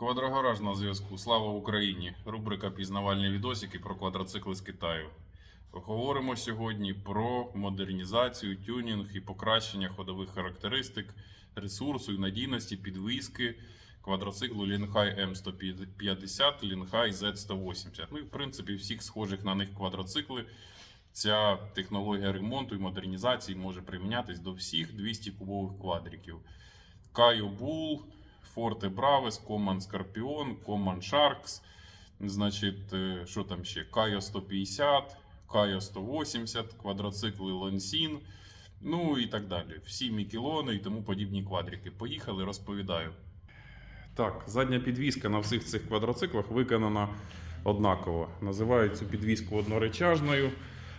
Квадрогараж на зв'язку. Слава Україні! Рубрика Пізнавальні відосики про квадроцикли з Китаю. Говоримо сьогодні про модернізацію, тюнінг і покращення ходових характеристик, ресурсу і надійності підвіски квадроциклу Linhai M150, Linhai Z180. Ну і в принципі всіх схожих на них квадроцикли. Ця технологія ремонту і модернізації може примінятись до всіх 200 кубових квадриків. Kaio Forte Braves, Command Scorpion, Command Sharks. Значить, е, що там ще? Kaio 150, Kaio 180, квадроцикли Lonsin, ну і так далі. Всі мікелони і тому подібні квадрики. Поїхали, розповідаю. Так, задня підвіска на всіх цих квадроциклах виконана однаково. Називають цю підвіску одноречажною,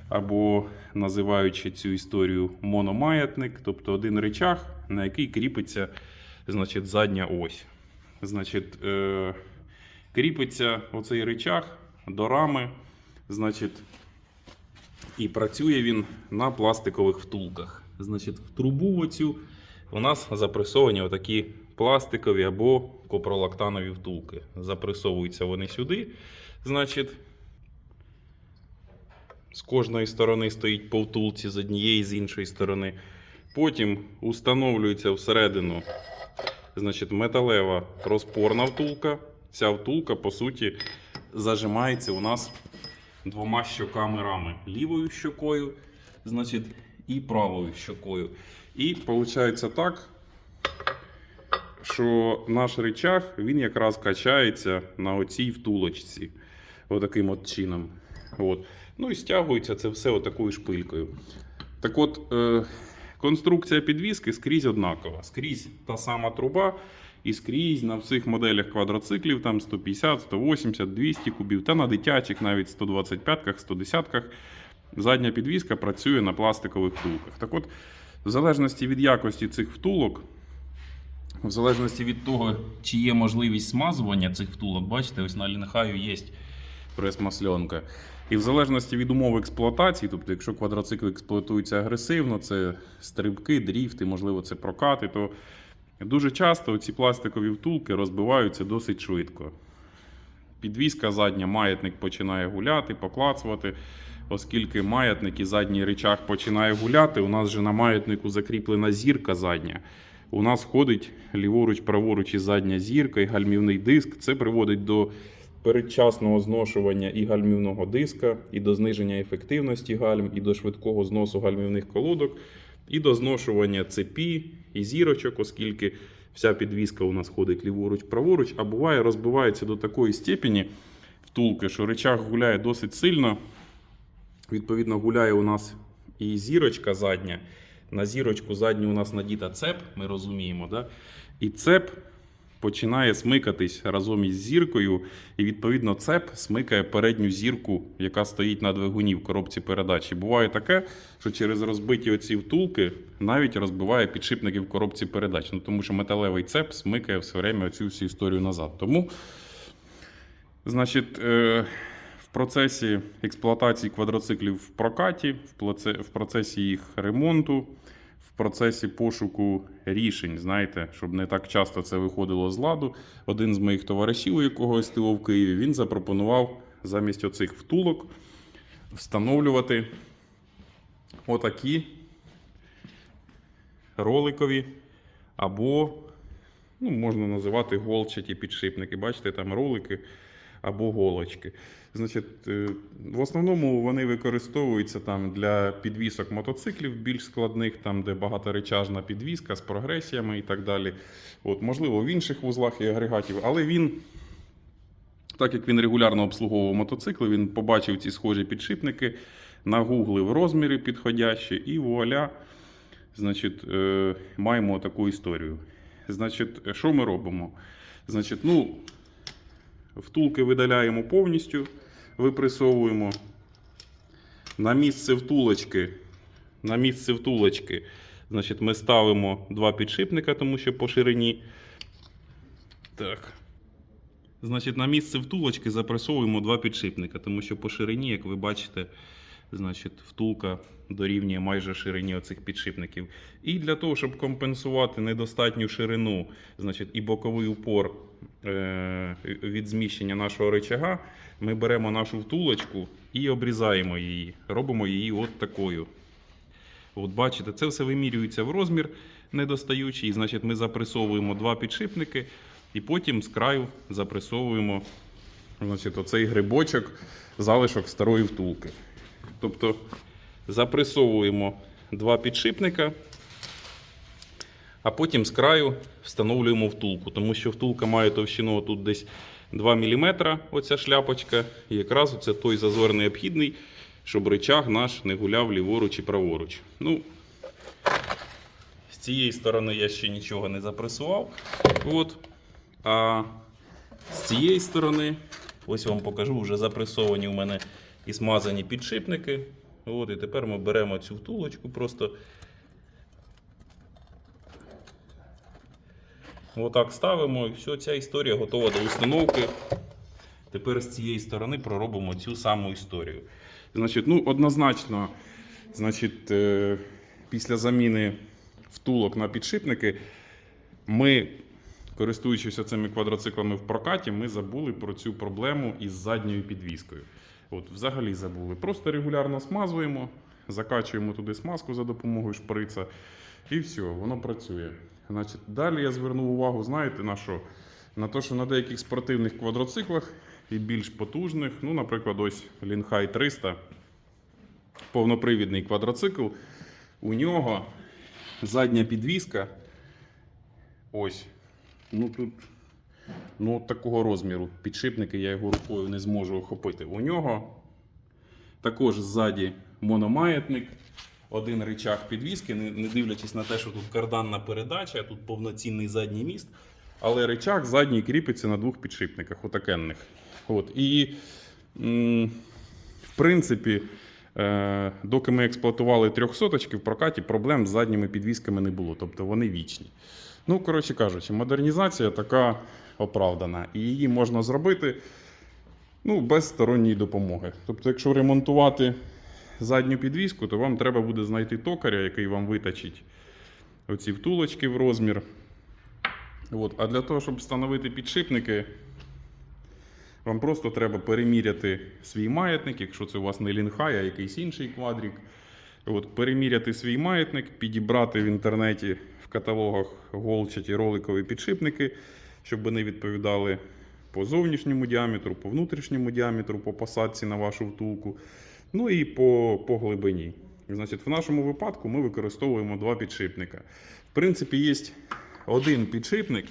або називаючи цю історію мономаятник, тобто один речах, на який кріпиться значить, задня ось. Значить, е, кріпиться оцей речах до рами, значить, і працює він на пластикових втулках. Значить, в трубу оцю у нас запресовані отакі пластикові або копролактанові втулки. Запресовуються вони сюди. Значить, з кожної сторони стоїть по втулці, з однієї з іншої сторони. Потім установлюється всередину значить, металева розпорна втулка. Ця втулка, по суті, зажимається у нас двома щоками рами. Лівою щокою, значить, і правою щокою. І виходить так, що наш речах він якраз качається на оцій втулочці. Отаким от чином. От. Ну і стягується це все отакою шпилькою. Так от, е, конструкція підвіски скрізь однакова. Скрізь та сама труба, і скрізь на всіх моделях квадроциклів там 150, 180, 200 кубів, та на дитячих навіть 125-ках, 110-ках. Задня підвіска працює на пластикових втулках. Так от, в залежності від якості цих втулок, в залежності від того, чи є можливість смазування цих втулок, бачите, ось на лінхаю є прес-масленка. І в залежності від умов експлуатації, тобто, якщо квадроцикл експлуатується агресивно, це стрибки, дріфти, можливо, це прокати, то дуже часто ці пластикові втулки розбиваються досить швидко. Підвізка задня, маятник починає гуляти, поклацувати. Оскільки маятник і задній речах починає гуляти, у нас же на маятнику закріплена зірка задня. У нас ходить ліворуч, праворуч і задня зірка, і гальмівний диск. Це приводить до передчасного зношування і гальмівного диска, і до зниження ефективності гальм, і до швидкого зносу гальмівних колодок, і до зношування цепі і зірочок, оскільки вся підвіска у нас ходить ліворуч, праворуч, а буває розбивається до такої степені втулки, що речах гуляє досить сильно. Відповідно, гуляє у нас і зірочка задня. На зірочку задню у нас надіта цеп, ми розуміємо. Да? І цеп починає смикатись разом із зіркою, і відповідно цеп смикає передню зірку, яка стоїть на двигуні в коробці передач. І буває таке, що через розбиті оці втулки навіть розбиває підшипники в коробці передач. Ну тому що металевий цеп смикає все время цю всю історію назад. Тому, значить. Е- в процесі експлуатації квадроциклів в прокаті, в процесі їх ремонту, в процесі пошуку рішень, знаєте, щоб не так часто це виходило з ладу. Один з моїх товаришів, у якого СТО в Києві, він запропонував замість оцих втулок встановлювати отакі роликові або ну, можна називати голчаті підшипники. Бачите, там ролики або голочки. Значить, е, в основному вони використовуються там для підвісок мотоциклів більш складних, там де багаторечажна підвіска з прогресіями і так далі. От, можливо, в інших вузлах і агрегатів, але він. Так як він регулярно обслуговував мотоцикли, він побачив ці схожі підшипники, нагуглив розміри підходящі, і вуаля, значить, е, маємо таку історію. Значить, що ми робимо? Значить, ну, Втулки видаляємо повністю, випресовуємо. На місце втулочки, на місце втулочки значить, ми ставимо два підшипника, тому що по ширині. Так. Значить, на місце втулочки запресовуємо два підшипника, тому що по ширині, як ви бачите, значить, втулка дорівнює майже ширині оцих підшипників. І для того, щоб компенсувати недостатню ширину, значить, і боковий упор е- від зміщення нашого рычага, ми беремо нашу втулочку і обрізаємо її. Робимо її от такою. От бачите, це все вимірюється в розмір недостаючий. Значить, ми запресовуємо два підшипники і потім з краю запресовуємо значить, оцей грибочок, залишок старої втулки. Тобто запресовуємо два підшипника, а потім з краю встановлюємо втулку, тому що втулка має товщину тут десь 2 мм, оця шляпочка, і якраз це той зазор необхідний, щоб рычаг наш не гуляв ліворуч і праворуч. Ну, з цієї сторони я ще нічого не запресував. От. А з цієї сторони, ось вам покажу, вже запресовані у мене і смазані підшипники. От, і тепер ми беремо цю втулочку просто. Отак ставимо, і все, ця історія готова до установки. Тепер з цієї сторони проробимо цю саму історію. Значить, ну, однозначно, значить, е, після заміни втулок на підшипники, ми, користуючись цими квадроциклами в прокаті, ми забули про цю проблему із задньою підвіскою. От, взагалі забули. Просто регулярно смазуємо, закачуємо туди смазку за допомогою шприца, і все, воно працює. Значить, далі я звернув увагу, знаєте, на що? На те, що на деяких спортивних квадроциклах і більш потужних, ну, наприклад, ось Лінхай 300, повнопривідний квадроцикл, у нього задня підвіска. Ось. Ну тут ну, такого розміру. Підшипники я його рукою не зможу охопити. У нього також ззаді мономаятник, один рычаг підвіски, не, дивлячись на те, що тут карданна передача, тут повноцінний задній міст. Але рычаг задній кріпиться на двох підшипниках, отакенних. От. І, в принципі, е, доки ми експлуатували трьохсоточки, в прокаті проблем з задніми підвісками не було. Тобто вони вічні. Ну, коротше кажучи, модернізація така оправдана. І її можна зробити ну, без сторонньої допомоги. Тобто, якщо ремонтувати задню підвіску, то вам треба буде знайти токаря, який вам виточить оці втулочки в розмір. От. А для того, щоб встановити підшипники, вам просто треба переміряти свій маятник, якщо це у вас не лінхай, а якийсь інший квадрік. От, переміряти свій маятник, підібрати в інтернеті каталогах голчаті роликові підшипники, щоб вони відповідали по зовнішньому діаметру, по внутрішньому діаметру, по посадці на вашу втулку, ну і по, по глибині. Значить, в нашому випадку ми використовуємо два підшипника. В принципі, є один підшипник,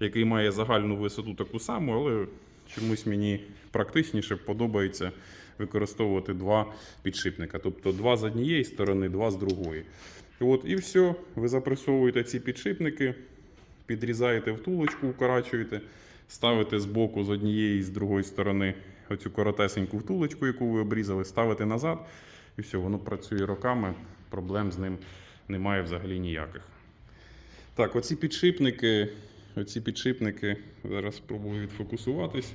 який має загальну висоту таку саму, але чомусь мені практичніше подобається використовувати два підшипника. Тобто два з однієї сторони, два з другої. От, і все, ви запресовуєте ці підшипники, підрізаєте втулочку, укорачуєте, ставите з боку з однієї і з другої сторони оцю коротесеньку втулочку, яку ви обрізали, ставите назад, і все, воно працює роками, проблем з ним немає взагалі ніяких. Так, оці підшипники, оці підшипники, зараз спробую відфокусуватись.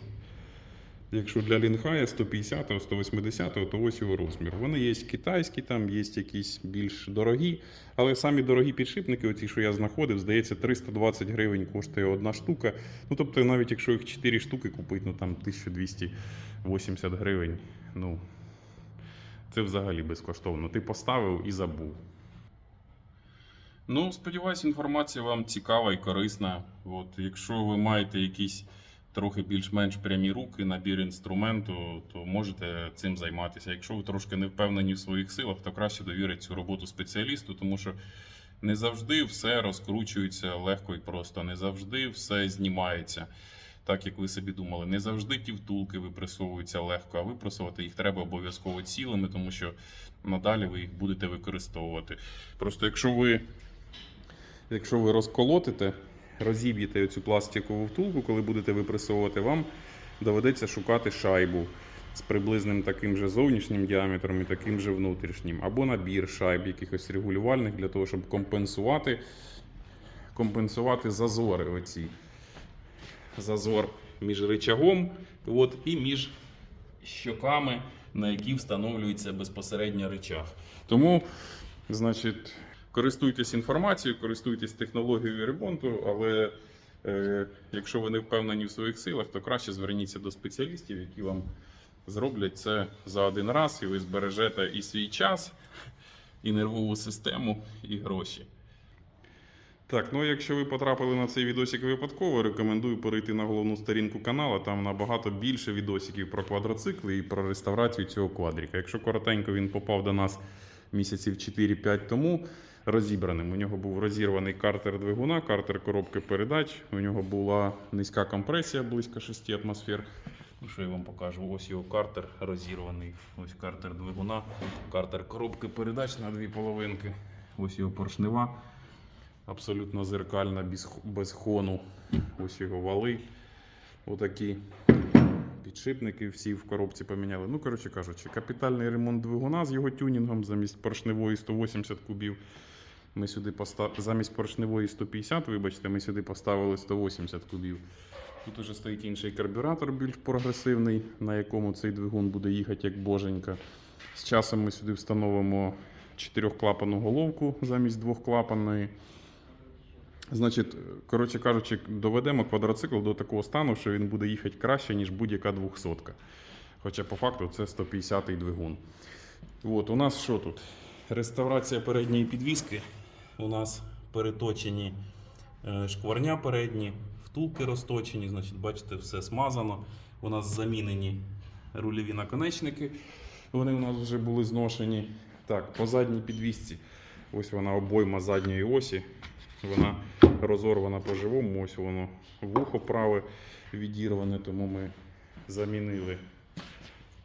Якщо для лінхая 150 180 то ось його розмір. Вони є китайські, там є якісь більш дорогі, але самі дорогі підшипники, оці, що я знаходив, здається, 320 гривень коштує одна штука. Ну тобто, навіть якщо їх 4 штуки купити, ну там 1280 гривень. Ну, це взагалі безкоштовно. Ти поставив і забув. Ну, сподіваюся, інформація вам цікава і корисна. От, якщо ви маєте якісь трохи більш-менш прямі руки, набір інструменту, то можете цим займатися. Якщо ви трошки не впевнені в своїх силах, то краще довірити цю роботу спеціалісту, тому що не завжди все розкручується легко і просто, не завжди все знімається. Так як ви собі думали, не завжди ті втулки випресовуються легко, а випресувати їх треба обов'язково цілими, тому що надалі ви їх будете використовувати. Просто якщо ви Якщо ви розколотите, розіб'єте цю пластикову втулку, коли будете випресовувати, вам доведеться шукати шайбу з приблизним таким же зовнішнім діаметром і таким же внутрішнім, або набір шайб якихось регулювальних для того, щоб компенсувати, компенсувати зазори. Оці. Зазор між рычагом от, і між щоками на які встановлюється безпосередньо речах. Тому, значить, користуйтесь інформацією, користуйтесь технологією ремонту, але е, якщо ви не впевнені в своїх силах, то краще зверніться до спеціалістів, які вам зроблять це за один раз, і ви збережете і свій час, і нервову систему, і гроші. Так, ну якщо ви потрапили на цей відосик випадково, рекомендую перейти на головну сторінку каналу. Там набагато більше відосиків про квадроцикли і про реставрацію цього квадрика. Якщо коротенько він попав до нас місяців 4-5 тому розібраним. У нього був розірваний картер двигуна, картер коробки передач. У нього була низька компресія близько 6 атмосфер. Ну, що я вам покажу? Ось його картер розірваний. Ось картер двигуна, картер коробки передач на дві половинки. Ось його поршнева абсолютно зеркальна, без, без хону. Ось його вали. Отакі підшипники всі в коробці поміняли. Ну, коротше кажучи, капітальний ремонт двигуна з його тюнінгом замість поршневої 180 кубів. Ми сюди постав... замість поршневої 150, вибачте, ми сюди поставили 180 кубів. Тут уже стоїть інший карбюратор, більш прогресивний, на якому цей двигун буде їхати як боженька. З часом ми сюди встановимо чотирьохклапанну головку замість двохклапанної. Значить, коротше кажучи, доведемо квадроцикл до такого стану, що він буде їхати краще, ніж будь-яка 200. Хоча по факту це 150-й двигун. От, у нас що тут? Реставрація передньої підвіски. У нас переточені е, шкварня передні, втулки розточені, значить, бачите, все смазано. У нас замінені рульові наконечники. Вони у нас вже були зношені. Так, по задній підвісці. Ось вона обойма задньої осі. Вона розорвана по-живому. Ось воно вухо праве відірване, тому ми замінили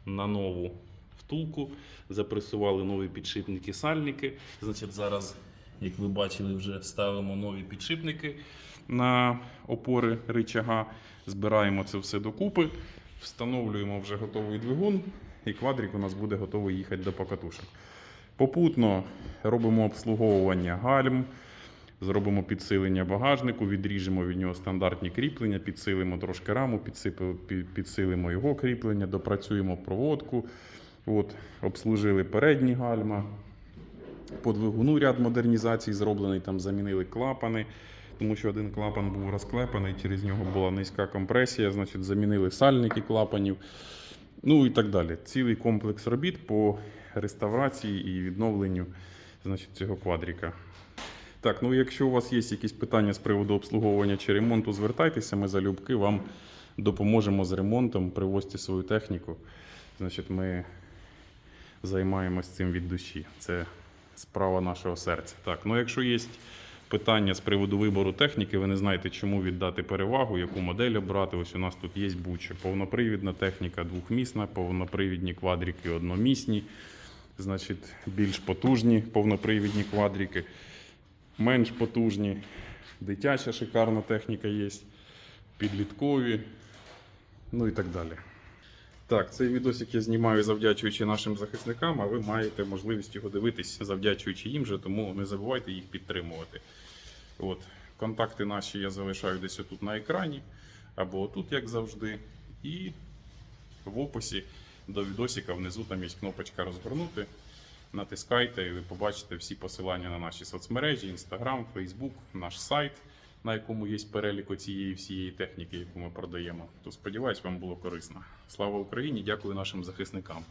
на нову втулку, запресували нові підшипники сальники. Значить, зараз, як ви бачили, вже ставимо нові підшипники на опори рычага, збираємо це все докупи, встановлюємо вже готовий двигун, і квадрик у нас буде готовий їхати до покатушок. Попутно робимо обслуговування гальм, зробимо підсилення багажнику, відріжемо від нього стандартні кріплення, підсилимо трошки раму, підсилимо його кріплення, допрацюємо проводку. От, обслужили передні гальма. По двигуну ряд модернізацій зроблений, там замінили клапани, тому що один клапан був розклепаний, через нього була низька компресія, значить замінили сальники клапанів. Ну і так далі. Цілий комплекс робіт по реставрації і відновленню значить, цього квадрика. Так, ну якщо у вас є якісь питання з приводу обслуговування чи ремонту, звертайтеся, ми залюбки вам допоможемо з ремонтом, привозьте свою техніку. Значить, ми займаємось цим від душі. Це справа нашого серця. Так, ну якщо є питання з приводу вибору техніки, ви не знаєте, чому віддати перевагу, яку модель обрати. Ось у нас тут є буча. Повнопривідна техніка двохмісна, повнопривідні квадрики одномісні, значить, більш потужні повнопривідні квадрики, менш потужні, дитяча шикарна техніка є, підліткові, ну і так далі. Так, цей відосик я знімаю завдячуючи нашим захисникам, а ви маєте можливість його дивитись, завдячуючи їм же, тому не забувайте їх підтримувати. От, контакти наші я залишаю десь отут на екрані, або отут, як завжди. І в описі до відосика внизу там є кнопочка розгорнути. Натискайте і ви побачите всі посилання на наші соцмережі, Instagram, Facebook, наш сайт, на якому є перелік цієї всієї техніки, яку ми продаємо. То сподіваюсь, вам було корисно. Слава Україні! Дякую нашим захисникам.